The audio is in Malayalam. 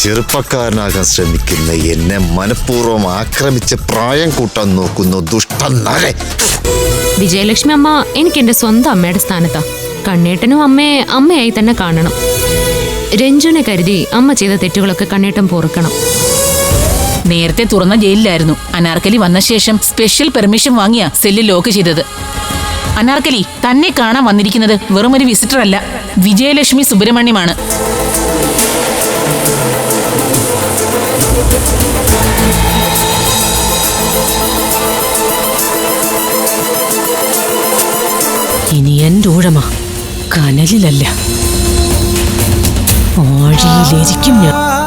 ചെറുപ്പക്കാരനാകാൻ ശ്രമിക്കുന്ന എന്നെ മനഃപൂർവം ആക്രമിച്ച് പ്രായം കൂട്ടാൻ നോക്കുന്നു ദുഷ്ട നരെ വിജയലക്ഷ്മി അമ്മ എനിക്ക് എന്റെ സ്വന്തം അമ്മയുടെ സ്ഥാനത്താ. കണ്ണേട്ടനും അമ്മയെ അമ്മയായി തന്നെ കാണണം. രഞ്ജുനെ കരുതി അമ്മ ചെയ്ത തെറ്റുകളൊക്കെ കണ്ണേട്ടൻ പൊറുക്കണം. നേരത്തെ തുറന്ന ജയിലിലായിരുന്നു. അനാർക്കലി വന്ന ശേഷം സ്പെഷ്യൽ പെർമിഷൻ വാങ്ങിയ സെല്ല് ലോക്ക് ചെയ്തത്. അനാർക്കലി തന്നെ കാണാൻ വന്നിരിക്കുന്നത് വെറുമൊരു വിസിറ്റർ അല്ല. വിജയലക്ഷ്മി സുബ്രഹ്മണ്യമാണ്. ഇനി എന്റെ ഊഴമാ കനലിലല്ല. ആഴിയിലിരിക്കും ഞാൻ.